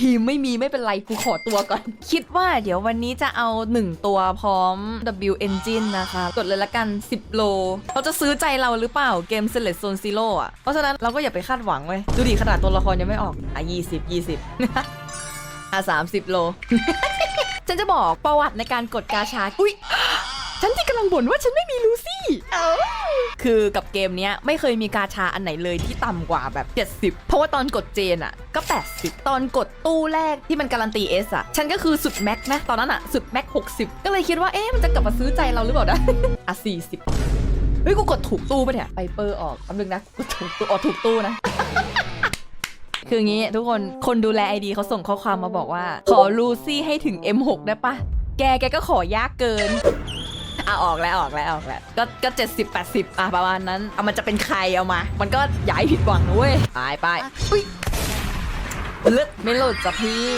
ทีมไม่มีไม่เป็นไรกูขอตัวก่อน คิดว่าเดี๋ยววันนี้จะเอา 1 ตัวพร้อม W Engine นะคะ กดเลยละกัน 10 โลเขาจะซื้อใจเราหรือเปล่าเกม Select Zone Zero อะ เพราะฉะนั้นเราก็อย่าไปคาดหวังเว้ยดูดิขนาดตัวละครยังไม่ออก อะ 20 20 อะ 30 โล ฉันจะบอกประวัติในการกดกาชา อุ๊ยฉันที่กำลังบ่นว่าฉันไม่มีลูซี่ คือกับเกมนี้ไม่เคยมีกาชาอันไหนเลยที่ต่ำกว่าแบบ 70 เพราะว่าตอนกดเจนอะก็ 80 ตอนกดตู้แรกที่มันการันตีเอสอะฉันก็คือสุดแม็กนะตอนนั้นอะสุดแม็ก60 ก็เลยคิดว่าเอ๊ะมันจะกลับมาซื้อใจเราหรือเปล่านะอะ40เฮ้ยกูกดถูกตู้ปะเนี่ยไปเปอร์ออกแป๊บนึงนะกูถูกตู้ออกถูกตู้นะคืองี้ทุกคนคนดูแลไอดีเขาส่งข้อความมาบอกว่า ขอลูซี่ให้ถึง M6 ได้ปะแกแกก็ขอยากเกิน อะออกแล้วออกแล้วออกแล้วก็ก็เจ็ดสิบแปดสิบอะประมาณนั้นเอามันจะเป็นใครเอามา มันก็อย่าให้ผิดหวังนะเว้ยไปไปอุ้ยเลิศไม่หลุดจ้ะพี่